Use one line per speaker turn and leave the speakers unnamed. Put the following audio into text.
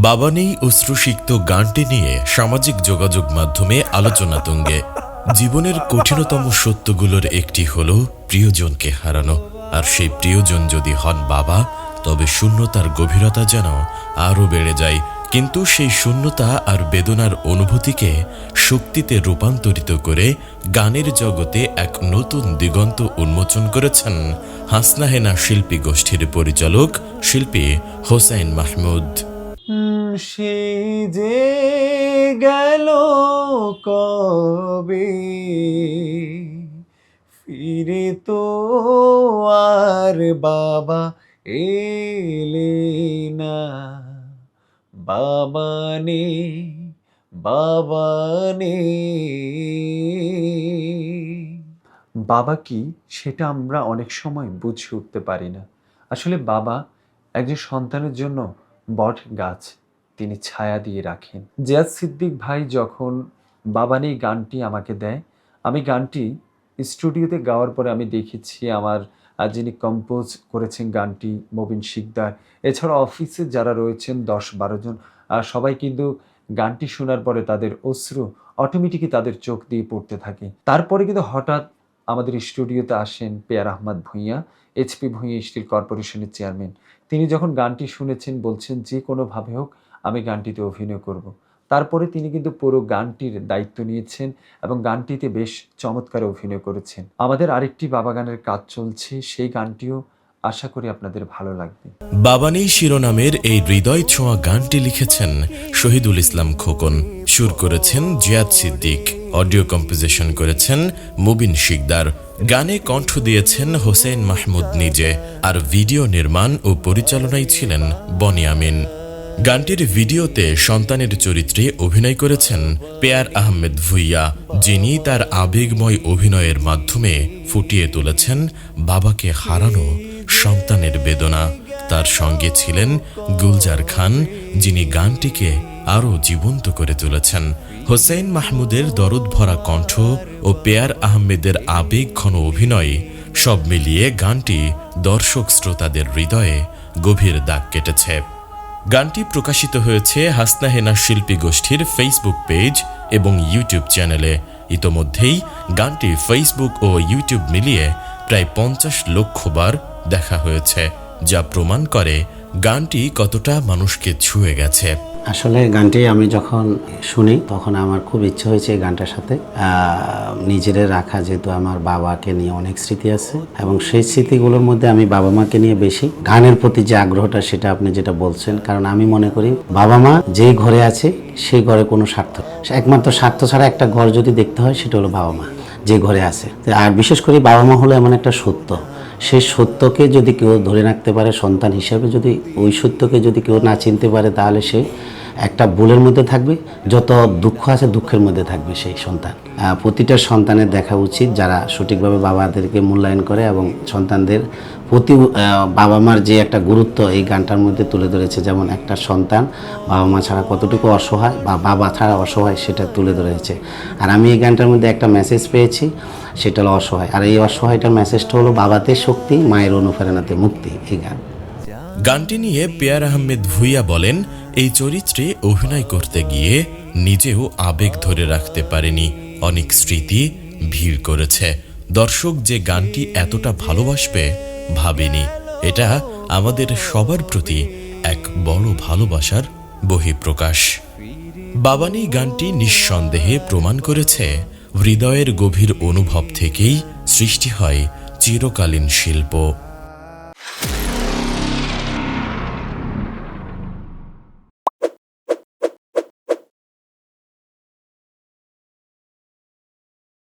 বাবানেই অশ্রুসিক্ত গানটি নিয়ে সামাজিক যোগাযোগ মাধ্যমে আলোচনা তুঙ্গে। জীবনের কঠিনতম সত্যগুলোর একটি হল প্রিয়জনকে হারানো। আর সেই প্রিয়জন যদি হন বাবা, তবে শূন্যতার গভীরতা যেন আরও বেড়ে যায়। কিন্তু সেই শূন্যতা আর বেদনার অনুভূতিকে শক্তিতে রূপান্তরিত করে গানের জগতে এক নতুন দিগন্ত উন্মোচন করেছেন হাসনাহেনা শিল্পী গোষ্ঠীর পরিচালক শিল্পী হোসাইন মাহমুদ।
সে যে গেল কবে? ফিরে তো আর বাবা এলে না। বাবা নে বাবা নে। বাবা কি? সেটা আমরা অনেক সময় বুঝে উঠতে পারি না। আসলে বাবা একজন সন্তানের জন্য বট গাছ। তিনি ছায়া দিয়ে রাখেন। জিয়াদ সিদ্দিক ভাই যখন বাবানি গানটি আমাকে দেয়। আমি গানটি স্টুডিওতে গাওয়ার পরে আমি দেখেছি আমার যিনি কম্পোজ করেছেন গানটি, মবিন শিকদার। এছাড়া অফিসে যারা রয়েছেন দশ বারো জন সবাই কিন্তু গানটি শোনার পরে তাদের অশ্রু অটোমেটিকই তাদের চোখ দিয়ে পড়তে থাকে। তারপরে কিন্তু হঠাৎ আমাদের স্টুডিওতে আসেন পেয়ার আহমদ ভূঁইয়া এইচপি ভূঁইয়া স্টিল কর্পোরেশনের চেয়ারম্যান। তিনি যখন গানটি শুনেছেন, বলছেন, যে কোনোভাবে হোক, আমি গানটিতে অভিনয় করব। তারপরে তিনি কিন্তু পুরো গানটির দায়িত্ব নিয়েছেন এবং গানটিতে বেশ চমৎকার অভিনয় করেছেন। আমাদের আরেকটি বাবা গানের কাজ চলছে, সেই গানটিও আশা করি আপনাদের ভালো লাগবে।
বাবানি শিরোনামের এই হৃদয় ছোঁয়া গানটি লিখেছেন শহীদুল ইসলাম খোকন। সুর করেছেন জিয়াদ সিদ্দিক, অডিও কম্পোজিশন করেছেন মুবিন শিকদার গানে কণ্ঠ দিয়েছেন হোসেন মাহমুদ নিজে, আর ভিডিও নির্মাণ ও পরিচালনায় ছিলেন বনি আমিন। গানটির ভিডিওতে সন্তানের চরিত্রে অভিনয় করেছেন পেয়ার আহমেদ ভুইয়া, যিনি তার আবেগময় অভিনয়ের মাধ্যমে ফুটিয়ে তুলেছেন বাবাকে হারানো সন্তানের বেদনা। তার সঙ্গে ছিলেন গুলজার খান, যিনি গানটিকে আরও জীবন্ত করে তুলেছেন। হোসেন মাহমুদের দরদ ভরা কণ্ঠ ও পেয়ার আহমেদের আবেগ ঘন অভিনয় সব মিলিয়ে গানটি দর্শক শ্রোতাদের হৃদয়ে গভীর দাগ কেটেছে। গানটি প্রকাশিত হয়েছে হাসনা হেনা শিল্পী গোষ্ঠীর ফেসবুক পেজ এবং ইউটিউব চ্যানেলে ইতোমধ্যেই গানটি ফেসবুক ও ইউটিউব মিলিয়ে প্রায় পঞ্চাশ লক্ষ বার দেখা হয়েছে, যা প্রমাণ করে গানটি কতটা মানুষকে ছুঁয়ে গেছে।
আসলে গানটি আমি যখন শুনি, তখন আমার খুব ইচ্ছে হয়েছে এই গানটার সাথে। নিজেরে রাখা যেহেতু আমার বাবাকে নিয়ে অনেক স্মৃতি আছে, এবং সেই স্মৃতিগুলোর মধ্যে আমি বাবা মাকে নিয়ে বেশি। গানের প্রতি যে আগ্রহটা, সেটা আপনি যেটা বলছেন, কারণ আমি মনে করি বাবা মা যেই ঘরে আছে, সেই ঘরে কোনো স্বার্থ একমাত্র স্বার্থ ছাড়া একটা ঘর যদি দেখতে হয়, সেটা হলো বাবা মা, যে ঘরে আছে। আর বিশেষ করে বাবা মা হলো এমন একটা সত্য। সেই সত্যকে যদি কেউ ধরে রাখতে পারে, সন্তান হিসাবে যদি, ওই সত্যকে যদি কেউ না চিনতে পারে, তাহলে সে একটা ভুলের মধ্যে থাকবে, যত দুঃখ আছে দুঃখের মধ্যে থাকবে সেই সন্তান। প্রতিটা সন্তানের দেখা উচিত যারা সঠিকভাবে বাবাদেরকে মূল্যায়ন করে এবং সন্তানদের প্রতি বাবা মার যে একটা গুরুত্ব এই গানটার মধ্যে তুলে ধরেছে, যেমন একটা সন্তান বাবা মা ছাড়া কতটুকু অসহায় বা বাবা ছাড়া অসহায় সেটা তুলে ধরেছে। আর আমি এই গানটার মধ্যে একটা মেসেজ পেয়েছি, সেটা হলো অসহায়। আর এই অসহায়টার মেসেজটা হলো বাবাতে শক্তি, মায়ের অনুপ্রেরণাতে মুক্তি, এই গান।
গানটি নিয়ে পেয়ার আহমেদ ভুইয়া বলেন, এই চরিত্রে অভিনয় করতে গিয়ে নিজেও আবেগ ধরে রাখতে পারেনি। অনেক স্মৃতি ভিড় করেছে। দর্শক যে গানটি এতটা ভালোবাসবে, ভাবিনি। এটা আমাদের সবার প্রতি এক বড় ভালোবাসার বহিঃপ্রকাশ। বাবানি গানটি নিঃসন্দেহে প্রমাণ করেছে, হৃদয়ের গভীর অনুভব থেকেই সৃষ্টি হয় চিরকালীন শিল্প।